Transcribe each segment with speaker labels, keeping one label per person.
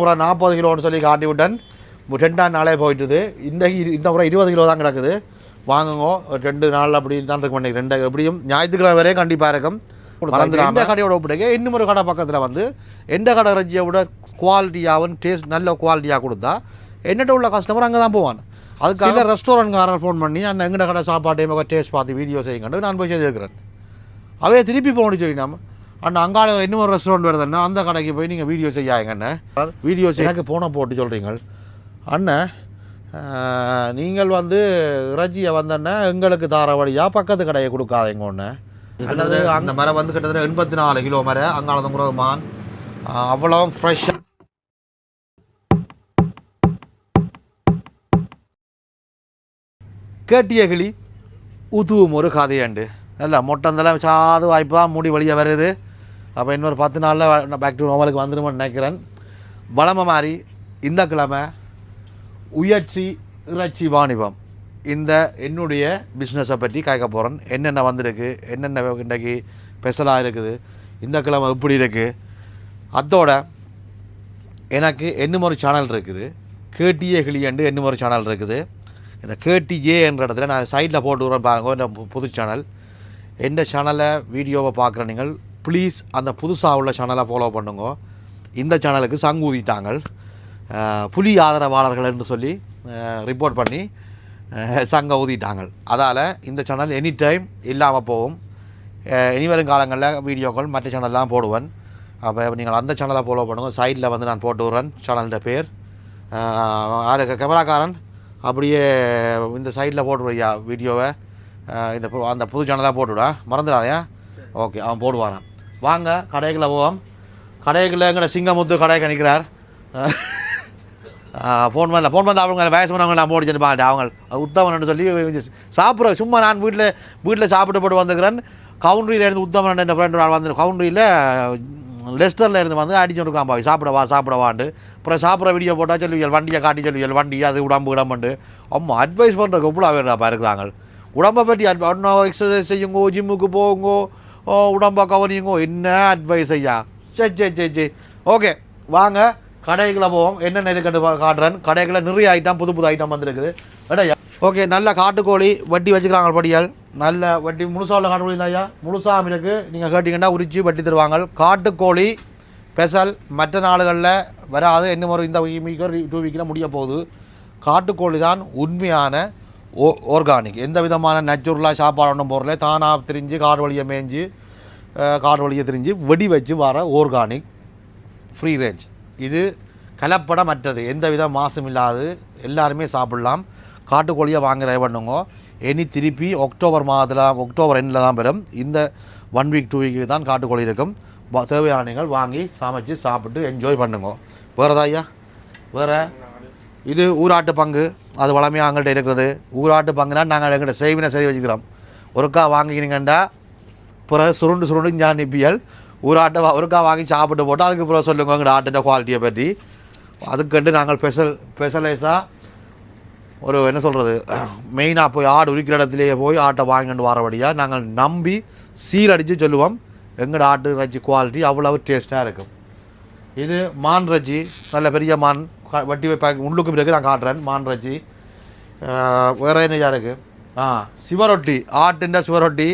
Speaker 1: முறை நாற்பது கிலோன்னு சொல்லி காட்டி விட்டேன். ரெண்டாம் நாளே போயிட்டுது. இந்த இந்த முறை இருபது கிலோ தான் கிடக்குது. வாங்குங்க. ரெண்டு நாள் அப்படி தான் இருக்கு பண்ணி ரெண்டு எப்படியும் ஞாயிற்றுக்கிழமை வரையும் கண்டிப்பாக இருக்கும். எந்த கடையோட ஒப்பிடுங்க இன்னும் ஒரு கடை பக்கத்தில் வந்து எந்த கடை ரஜியை விட குவாலிட்டியாகவும் டேஸ்ட் நல்ல குவாலிட்டியாக கொடுத்தா என்னட்ட உள்ள கஸ்டமர் அங்கே தான் போவான். அதுக்கு சில ரெஸ்டாரண்ட்காரர் ஃபோன் பண்ணி அண்ணன் எங்கட கடை சாப்பாட்டையும் டேஸ்ட் பார்த்து வீடியோ செய்யுங்கன்னு நான் போய் செய்திருக்கிறேன். அவையே திருப்பி போக சொல்லி நம்ம அண்ணா அங்கால இன்னும் ஒரு ரெஸ்டாரண்ட் வருதுன்னா அந்த கடைக்கு போய் நீங்கள் வீடியோ செய்யாங்கண்ணே வீடியோ செய்ய போன போட்டு சொல்கிறீங்க அண்ணன் நீங்கள் வந்து இறைச்சியை வந்தோன்னே எங்களுக்கு தார வழியா பக்கத்து கடையை கொடுக்காதீங்க ஒன்று அல்லது அந்த மரம் வந்து கிட்டத்தட்ட எண்பத்தி நாலு கிலோ மரம். அங்காளதும் கூட மான். அவ்வளோ ஃப்ரெஷ்ஷாக கேட்டிய கிளி உதுவும் ஒரு கதையாண்டு. இல்லை மொட்டந்தெல்லாம் சாது வாய்ப்பு தான் மூடி வழியாக வருது. அப்போ இன்னொரு பத்து நாளில் பேக் டு நோமலுக்கு வந்துடுமென்னு நினைக்கிறேன். வளமை மாதிரி இந்த கிழமை உயர்ச்சி இறைச்சி வாணிபம். இந்த என்னுடைய பிஸ்னஸை பற்றி கேட்க போகிறேன் என்னென்ன வந்திருக்கு என்னென்ன இன்றைக்கு ஸ்பெஷலாக இருக்குது இந்த கிழமை எப்படி இருக்குது அதோட எனக்கு என்ன ஒரு சேனல் இருக்குது. கேடிஏ கிளியண்டு என்ன ஒரு சேனல் இருக்குது. இந்த கேடிஏ என்ற இடத்துல நான் சைடில் போட்டு விடுறேன் பாருங்க இந்த புது சேனல் எந்த சேனலை வீடியோவை பார்க்குற நீங்கள்? ப்ளீஸ் அந்த புதுசாக உள்ள சேனலை ஃபாலோ பண்ணுங்க. இந்த சேனலுக்கு சங்கு ஊதிட்டாங்க அஹ், புலி ஆதரவாளர்கள் என்று சொல்லி ரிப்போர்ட் பண்ணி சங்க ஊதிட்டாங்க அதால் இந்த சேனல் எனி டைம் இல்லாமல் போகும் இனி வரும் காலங்களில் வீடியோக்கள் மற்ற சேனல்லாம் போடுவேன். அப்போ நீங்கள் அந்த சேனலை ஃபாலோ பண்ணுங்கள் சைடில் வந்து நான் போட்டு விட்றேன் சேனலோட பேர். யாரு? கேமராக்காரன். அப்படியே இந்த சைடில் போட்டுவியா வீடியோவை இந்த அந்த புது சேனலாக போட்டுவிடா. மறந்துடாதே ஓகே அவன் போடுவானான் வாங்க கடைகளை போவோம். கடைக்குள்ள எங்கட சிங்கமுத்து கடைக்கு நிற்கிறார் ஃபோன் பண்ணல ஃபோன் பண்ண அவங்க வயசு பண்ணவங்க நான் ஓடி சென்று பார்த்து அவங்க உத்தமன் சொல்லி சாப்பிட்ற சும்மா நான் வீட்டில் வீட்டில் சாப்பிட்டு போட்டு வந்துக்கிறேன் கவுண்ட்ரியில் இருந்து உத்தமன் என்ற ஃப்ரெண்டு வந்து கவுண்ட்ரியில் லெஸ்டரில் இருந்து வந்து அடிச்சு கொடுக்காம போய். சாப்பிடவா சாப்பிடவாண்டு அப்புறம் சாப்பிட்ற வீடியோ போட்டால் சொல்லுவியல் வண்டியை காட்டி சொல்லுவியல் வண்டி அது உடம்பு உடம்புண்டு அம்மா அட்வைஸ் பண்ணுறதுக்கு எவ்வளோ வேண்டாப்பா இருக்கிறாங்க உடம்பை பற்றி அட் எக்ஸசைஸ் செய்யுங்கோ ஜிம்முக்கு போங்கோ உடம்பை கவனியுங்கோ என்ன அட்வைஸ் ஐயா? சரி சரி சரி சரி ஓகே வாங்க. கடைகளை போவோம். என்னென்ன இருக்குன்னு காட்டுறேன். கடைகளை நிறைய ஐட்டம் புது புது ஐட்டம் வந்திருக்குது எடையா ஓகே நல்ல காட்டுக்கோழி வட்டி வச்சுக்கிறாங்க படியால் நல்ல வட்டி முழுசாவில் உள்ள காட்டுக்கோழி தான் ஐயா. முழுசாக இருக்குது நீங்கள் கேட்டிங்கன்னா உரிச்சு வட்டி தருவாங்க. காட்டுக்கோழி ஸ்பெஷல் மற்ற நாடுகளில் வராது. என்ன ஒரு இந்த வீக்கர் டூ வீக்கில் முடிய போகுது. காட்டுக்கோழி தான் உண்மையான ஓ ஆர்கானிக் எந்த விதமான நேச்சுரலாக சாப்பாடு ஒன்றும் போடல தானாக திரிஞ்சு காடு வழியை மேய்ஞ்சி காடு வழியை திரிஞ்சு வெடி வச்சு வர ஆர்கானிக் ஃப்ரீ ரேஞ்ச் இது கலப்படமற்றது. எந்த வித மாசும் இல்லாது எல்லாருமே சாப்பிடலாம். காட்டுக்கோழியை வாங்குற பண்ணுங்க இனி திருப்பி அக்டோபர் மாதத்தில் அக்டோபர் எண்டில் தான் பெறும் இந்த ஒன் வீக் டூ வீக்கு தான் காட்டுக்கோழி இருக்கும். வா- தேவையான நீங்கள் வாங்கி சமைச்சு சாப்பிட்டு என்ஜாய் பண்ணுங்க. வேறு ஐயா? வேறு? இது ஊராட்டு பங்கு. அது வளமையாக அவங்கள்ட்ட இருக்கிறது ஊராட்டு பங்குனா நாங்கள் எங்கள்கிட்ட செய்வினை செய்து வச்சுக்கிறோம். ஒருக்கா வாங்கிக்கிறீங்கண்டா பிறகு சுருண்டு சுருண்டு ஞான் நிப்பியல் ஊராட்டை ஒருக்கா வாங்கி சாப்பிட்டு போட்டு அதுக்கு பிறகு சொல்லுங்க எங்கள் ஆட்டிൻ്റെ குவாலிட்டியை பற்றி. அதுக்கண்டு நாங்கள் ஸ்பெஷல் ஸ்பெஷலைஸாக ஒரு என்ன சொல்கிறது மெயினாக போய் ஆடு உரிக்கிற இடத்துலையே போய் ஆட்டை வாங்கிட்டு வரபடியாக நாங்கள் நம்பி சீரடித்து சொல்லுவோம். எங்களோட ஆட்டு இறைச்சி குவாலிட்டி அவ்வளவு டேஸ்ட்டாக இருக்கும். இது மான் இறைச்சி நல்ல பெரிய மான். வட்டி வைப்பாங்க உள்ளுக்கு இருக்குது நான் காட்டுறேன். மான் வேற என்ன இருக்குது ஆ சிவரொட்டி. ஆட்டுன்ற சிவரொட்டி.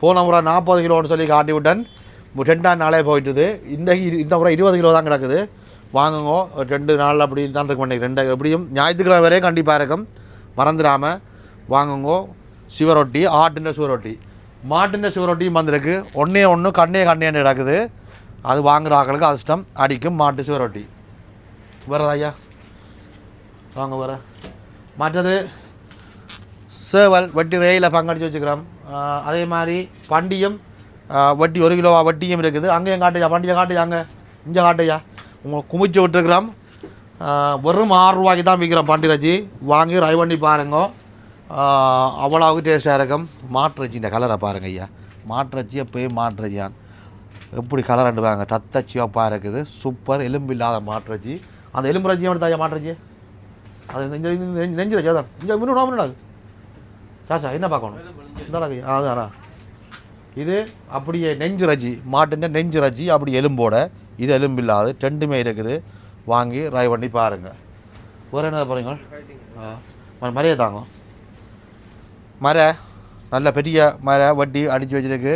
Speaker 1: போன முறை நாற்பது கிலோன்னு சொல்லி காட்டி விட்டேன். ரெண்டாம் நாளே போயிட்டுது. இந்த இந்த முறை இருபது கிலோ தான் கிடக்குது. வாங்குங்க. ஒரு ரெண்டு நாள் அப்படி தான் இருக்கும் பண்ணி ரெண்டு எப்படியும் ஞாயிற்றுக்கிழமை வரையும் கண்டிப்பாக இருக்கும். மறந்துடாமல் வாங்குங்க. சிவரொட்டி ஆட்டுன்ற சிவரொட்டி. மாட்டுன்ற சிவரொட்டியும் வந்திருக்கு. ஒன்றே ஒன்று கண்ணே கண்ணேன்னு கிடக்குது. அது வாங்குற ஆக்களுக்கு அதிர்ஷ்டம். அடிக்கும் மாட்டு சிவரொட்டி. வரதா ஐயா? வாங்க வர. மற்றது சேவல் வட்டி ரேயில் பங்கடிச்சு வச்சுக்கிறோம். அதே மாதிரி பண்டியும் வட்டி ஒரு கிலோ வட்டியும் இருக்குது. அங்கேயும் காட்டையா பண்டிகை காட்டையா அங்கே? இங்கே காட்டையா உங்களை குமிச்சு விட்டுருக்குறோம். வெறும் ஆறு ரூபாய்க்கு தான் விற்கிறோம் பண்டிகை வாங்கி ரை பண்ணி பாருங்க. ஆஹ் அவ்வளவு டேஸ்ட்டாக இருக்கும். மாட்டுறச்சி இந்த கலரை பாருங்க ஐயா. மாட்டுறச்சி எப்பயும் மாட்டுறச்சியான் எப்படி கலர் அண்டுவாங்க தத்த சிவப்பாக இருக்குது. சூப்பர் எலும்பு இல்லாத மாட்டுறச்சி அந்த எலும்பு ரஜ்ஜி எடுத்தா ஐயா மாட்டுறச்சி அது நெஞ்சு நெஞ்சு நெஞ்சு அதான். இங்கே இன்னும் நோம்புனாது சாச்சா என்ன பார்க்கணும்? இந்த அளவுக்கு இது அப்படியே நெஞ்சு ரஜ்ஜி மாட்டுன்ற நெஞ்சு ரஜ்ஜி அப்படி எலும்போட. இது எலும்பு இல்லாது ரெண்டுமே இருக்குது. வாங்கி ட்ரை பண்ணி பாருங்கள் வேறு என்ன பாருங்க? ஆ தாங்க மரை நல்ல பெரிய மரை வட்டி அடித்து வச்சுருக்கு.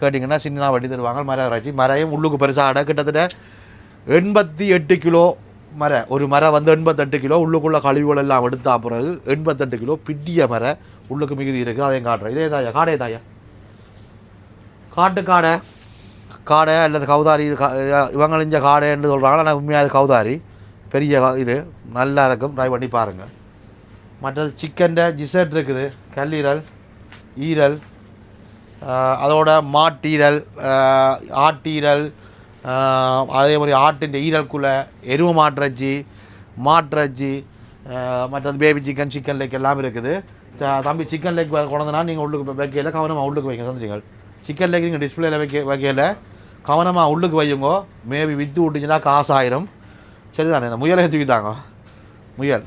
Speaker 1: கேட்டிங்கன்னா சின்ன வட்டி தருவாங்க. மரம் ரஜி மரையும் உள்ளுக்கு பெருசாக அடை. கிட்டத்தட்ட எண்பத்தி எட்டு கிலோ மர ஒரு மரம் வந்து எண்பத்தெட்டு கிலோ உள்ளுக்குள்ள கழிவுகள் எல்லாம் எடுத்தா பிறகு எண்பத்தெட்டு கிலோ பிட்டிய மர உள்ளுக்கு மிகுதி இருக்குது அதையும் காட்டுறேன். இதே தாயா காடே தாயா. காட்டு காடை. காடை அல்லது கௌதாரி இது கா- இவங்க இஞ்ச காடைன்னு சொல்கிறாங்க ஆனால் உண்மையாக அது கௌதாரி பெரிய இது நல்லா இருக்கும். ட்ரை பண்ணி பாருங்கள் மற்றது சிக்கன் ஜிசர்ட் இருக்குது. கல்லீரல் ஈரல் அதோட மாட்டீரல் ஆட்டீரல் அதே மாதிரி ஆட்டின் ஈரல்குள்ளே எருவு மாட்டிறச்சி மாட்டிறச்சி மற்றது பேபி சிக்கன் சிக்கன் லெக் எல்லாம் இருக்குது. தம்பி சிக்கன் லெக் கொண்டதுனா நீங்கள் உள்ளுக்கு வைக்கையில் கவனமாக உள்ளுக்கு வைங்க தந்துட்டீங்க சிக்கன் லெக் நீங்கள் டிஸ்பிளேல வைக்க வைக்கையில் கவனமாக உள்ளுக்கு வையுங்கோ. மேபி விற்று விட்டுச்சுன்னா காசு ஆயிரும். சரிதானே? இந்த முயலை தூக்கிட்டாங்க முயல்.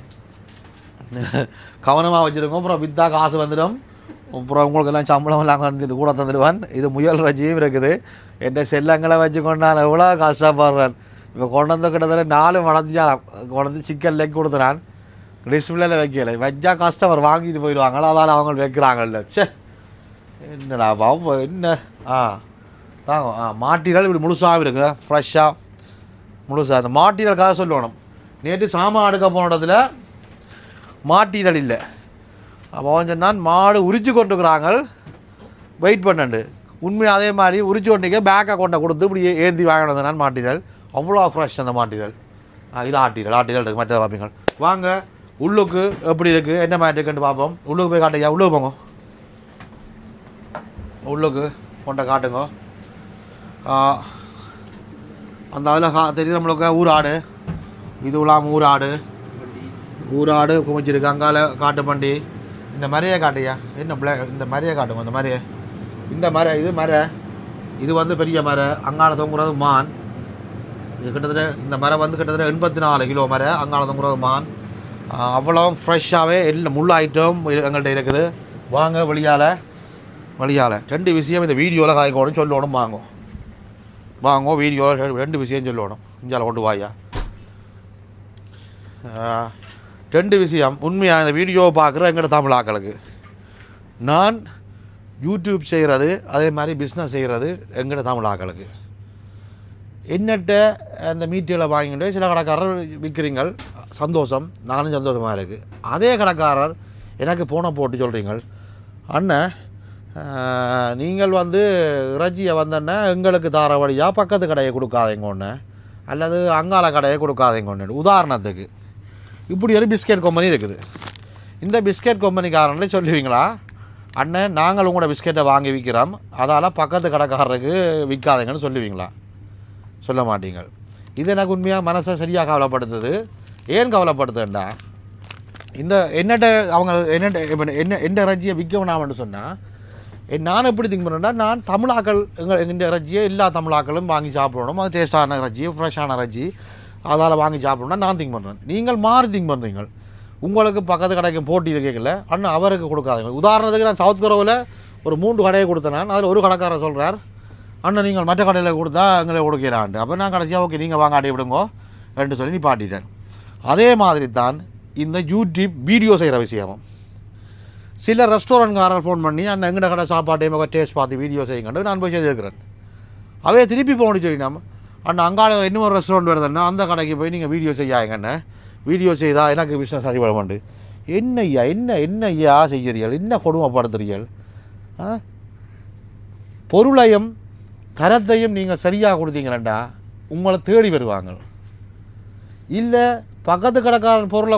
Speaker 1: கவனமாக வச்சுருங்க அப்புறம் விற்றா காசு வந்துடும். அப்புறம் உங்களுக்கு எல்லாம் சம்பளம் எல்லாம் வந்துட்டு கூட தந்துடுவான் இது முயல் ரஜியும் இருக்குது என் செல்லங்களை வச்சு கொண்டான் எவ்வளோ கஷ்டப்படுறான் இப்போ கொண்டு வந்து கிட்டத்தட்ட நாலு வளர்ந்துச்சான் கொண்டு வந்து சிக்கன் லெக் கொடுத்துறான் டிஸ்பிளேல வைக்கல வச்சா கஸ்டமர் வாங்கிட்டு போயிடுவாங்களா அதால் அவங்க வைக்கிறாங்கல்ல சே என்னடா பாவம் என்ன ஆ தாங்க ஆ மாட்டிகள் இப்படி முழுசாக இருக்குது ஃப்ரெஷ்ஷாக முழுசாக அந்த மாட்டிகளுக்காக சொல்லணும் நேற்று சாமான் அடுக்க போன இடத்துல இல்லை அப்போ அவன் சொன்னான் மாடு உரிச்சு கொண்டுக்கிறாங்க வெயிட் பண்ணண்டு உண்மையாக அதே மாதிரி உரிச்சு கொண்டிக்க பேக்கை கொண்ட கொடுத்து இப்படி ஏந்தி வாங்கினது நான் அவ்வளோ ஃப்ரெஷ் அந்த மாட்டிகள் இது ஆட்டிகள் ஆட்டிகள் இருக்குது மற்ற பார்ப்பீங்க வாங்க உள்ளுக்கு எப்படி இருக்குது என்ன மாதிரி இருக்குன்னு பார்ப்போம் உள்ளுக்கு போய் காட்டுங்க உள்ளுக்கு போங்க. உள்ளுக்கு கொண்ட காட்டுங்க. அந்த அதில் கா தெரியுது நம்மளுக்கு? ஊராடு. இது இல்லாமல் ஊராடு. ஊராடு குமிச்சிருக்கு அங்கால காட்டு பண்டி இந்த மாதிரியே காட்டியா என்ன பிளாக் இந்த மாதிரியே காட்டுங்க இந்த மாதிரியே. இந்த மரம் இது மர. இது வந்து பெரிய மர. அங்காள தொங்குறது மான். இது கிட்டத்தட்ட இந்த மரம் வந்து கிட்டத்தட்ட எண்பத்தி நாலு கிலோ மரம் அங்காள தொங்குறது மான். அவ்வளோ ஃப்ரெஷ்ஷாகவே எல்லாம் முள் ஐட்டம் எங்கள்கிட்ட இருக்குது. வாங்க வெளியால். வெளியால். ரெண்டு விஷயம் இந்த வீடியோவில் காய்க்கணும் சொல்லணும் வாங்கும் வாங்கோ வீடியோவில் ரெண்டு விஷயம் சொல்லணும் இஞ்சால கொண்டு வாயா ரெண்டு விஷயம். உண்மையாக இந்த வீடியோவை பார்க்குற எங்கள்ட தமிழ் ஆக்களுக்கு நான் யூடியூப் செய்கிறது அதே மாதிரி பிஸ்னஸ் செய்கிறது எங்கள்ட தமிழ் ஆக்களுக்கு என்னட்ட அந்த மீட்டியில் வாங்கிட்டு சில கடைக்காரர் விற்கிறீங்கள் சந்தோஷம் நானும் சந்தோஷமாக இருக்குது அதே கடைக்காரர் எனக்கு போனை போட்டு சொல்கிறீங்க அண்ணன் நீங்கள் வந்து இறைச்சியை வந்தோன்னே எங்களுக்கு தார வழியாக பக்கத்து கடையை கொடுக்காதீங்க ஒன்று அல்லது அங்கால கடையை கொடுக்காதீங்க ஒன்று உதாரணத்துக்கு. இப்படி ஒரு பிஸ்கெட் கம்பெனி இருக்குது. இந்த பிஸ்கெட் கம்பெனிக்காரனே சொல்லுவீங்களா? அண்ணன் நாங்கள் உங்களோட பிஸ்கெட்டை வாங்கி விற்கிறோம். அதால் பக்கத்து கடைக்காரருக்கு விற்காதீங்கன்னு சொல்லுவீங்களா? சொல்ல மாட்டீங்க. இது எனக்கு உண்மையாக மனசை சரியாக கவலைப்படுத்துது. ஏன் கவலைப்படுத்துண்டா இந்த என்னட்ட அவங்க என்னட்ட இப்ப என்ன எந்த இறைச்சியை விற்கணாமன்னு சொன்னால் நான் எப்படி திங்க் பண்ணுறேன்னா நான் தமிழாக்கள் எங்கள் எங்கள் இறைச்சியை எல்லா தமிழாக்களும் வாங்கி சாப்பிடணும். அது டேஸ்ட்டான இறைச்சி ஃப்ரெஷ்ஷான இறைச்சி. அதால் வாங்கி சாப்பிடணும்னா நான் திங்க் பண்ணுறேன் நீங்கள் மாறி திங்க் பண்ணுறீங்க உங்களுக்கு பக்கத்து கடைக்கு போட்டி கேட்கல அண்ணன் அவருக்கு கொடுக்காதீங்க. உதாரணத்துக்கு நான் சவுத் கொரோவில் ஒரு மூன்று கடையை கொடுத்தேன் நான். அதில் ஒரு கடைக்காரர் சொல்கிறார் அண்ணன் நீங்கள் மற்ற கடையில் கொடுத்தா எங்களை கொடுக்கிறான்ட்டு அப்போ நான் கடைசியாக ஓகே நீங்கள் வாங்க அடி விடுங்கோ ரெண்டு சொல்லி நீ பாட்டிட்டேன் அதே மாதிரி தான் இந்த யூடியூப் வீடியோ செய்கிற விஷயமும். சில ரெஸ்டாரண்ட்காரர் ஃபோன் பண்ணி அண்ணன் எங்கட கடை சாப்பாட்டையும் டேஸ்ட் பார்த்து வீடியோ செய்யுங்கன்னு நான் போய் செய்திருக்கிறேன். அவையே திருப்பி போகணும் சொல்லி நம்ம அண்ணா அங்கால இன்னொரு ரெஸ்டாரண்ட் வருதுண்ணா அந்த கடைக்கு போய் நீங்கள் வீடியோ செய்யாங்கண்ணே வீடியோ செய்தால் எனக்கு பிஸ்னஸ் அடிபட மாட்டு என்ன ஐயா என்ன என்ன ஐயா செய்கிறீர்கள் என்ன கொடுமைப்படுத்துறீர்கள் ஆ? பொருளையும் தரத்தையும் நீங்கள் சரியாக கொடுத்தீங்களேண்டா உங்களை தேடி வருவாங்க. இல்லை பக்கத்து கடைக்காரன் பொருளை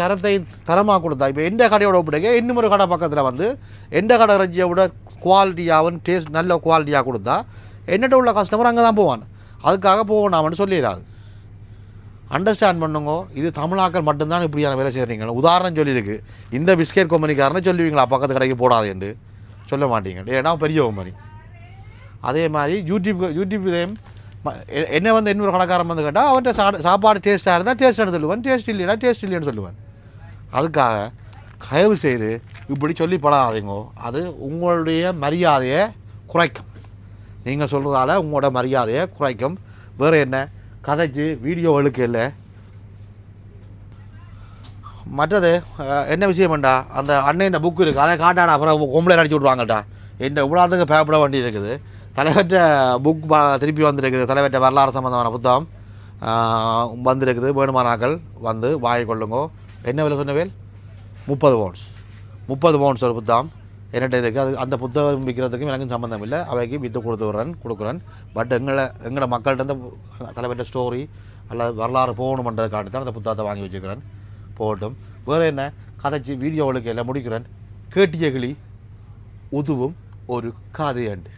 Speaker 1: தரத்தையும் தரமாக கொடுத்தா இப்போ எந்த கடையோட ஒப்பிடுங்க? இன்னும் ஒரு கடை பக்கத்தில் வந்து எந்த கடை ரஜியை விட குவாலிட்டியாகவும் டேஸ்ட் நல்ல குவாலிட்டியாக கொடுத்தா என்னட்ட உள்ள கஸ்டமர் அங்கே தான் போவான். அதுக்காக போகணாமன்னு சொல்லிடாது அண்டர்ஸ்டாண்ட் பண்ணுங்க இது தமிழாக்கள் மட்டும்தான் இப்படியான வேலை செய்கிறீங்க உதாரணம் சொல்லியிருக்கு. இந்த பிஸ்கெட் கம்பெனிக்காரனே சொல்லுவீங்களா பக்கத்து கடைக்கு போடாதேன்னு சொல்ல மாட்டீங்க. ஏன்னா பெரிய கம்பெனி அதே மாதிரி யூடியூப் யூடியூப்லேயும் என்ன வந்து இன்னொரு கடைக்காரன் வந்து கேட்டால் அவன்கிட்ட சா சாப்பாடு டேஸ்ட்டாக இருந்தால் டேஸ்ட்டாக சொல்லுவான். டேஸ்ட் இல்லைன்னா டேஸ்ட் இல்லைன்னு சொல்லுவான். அதுக்காக தயவு செய்து இப்படி சொல்லி பழகாதீங்கோ அது உங்களுடைய மரியாதையை குறைக்கும். நீங்கள் சொல்கிறதால உங்களோட மரியாதையை குறைக்கும். வேறு என்ன? கதைச்சு வீடியோ எழுக்க இல்லை. மற்றது என்ன விஷயம்டா அந்த அண்ணன் புக்கு இருக்குது அதை காட்டாடா அப்புறம் கொம்பளை அடிச்சு விட்ருவாங்கடா என்ன இவ்வளோத்துக்கு பேப்பட வேண்டி இருக்குது தலைவற்ற புக் திருப்பி வந்திருக்குது. தலைவற்ற வரலாறு சம்மந்தமான புத்தகம் வந்திருக்குது. வேணுமானாக்கள் வந்து வாங்கி கொள்ளுங்கோ என்ன விலை சொன்னவேல் முப்பது பவுன்ஸ் முப்பது பவுன்ஸ் ஒரு புத்தகம். என்கிட்ட இருக்குது அது அந்த புத்தகம் விற்கிறதுக்கும் எனக்கும் சம்மந்தம் இல்லை. அவைக்கு வித்து கொடுத்து விட்றேன் கொடுக்குறேன். பட் எங்களை எங்களோட மக்கள்கிட்ட தலைவர்கிட்ட ஸ்டோரி அல்லது வரலாறு போகணுமன்றதுக்காண்டி தான் அந்த புத்தகத்தை வாங்கி வச்சுக்கிறேன். போகட்டும். வேறு என்ன? கதைச்சி வீடியோவுக்கு எல்லாம் முடிக்கிறேன். கேட்டிய கிளி உதுவும் ஒரு கதையண்டு.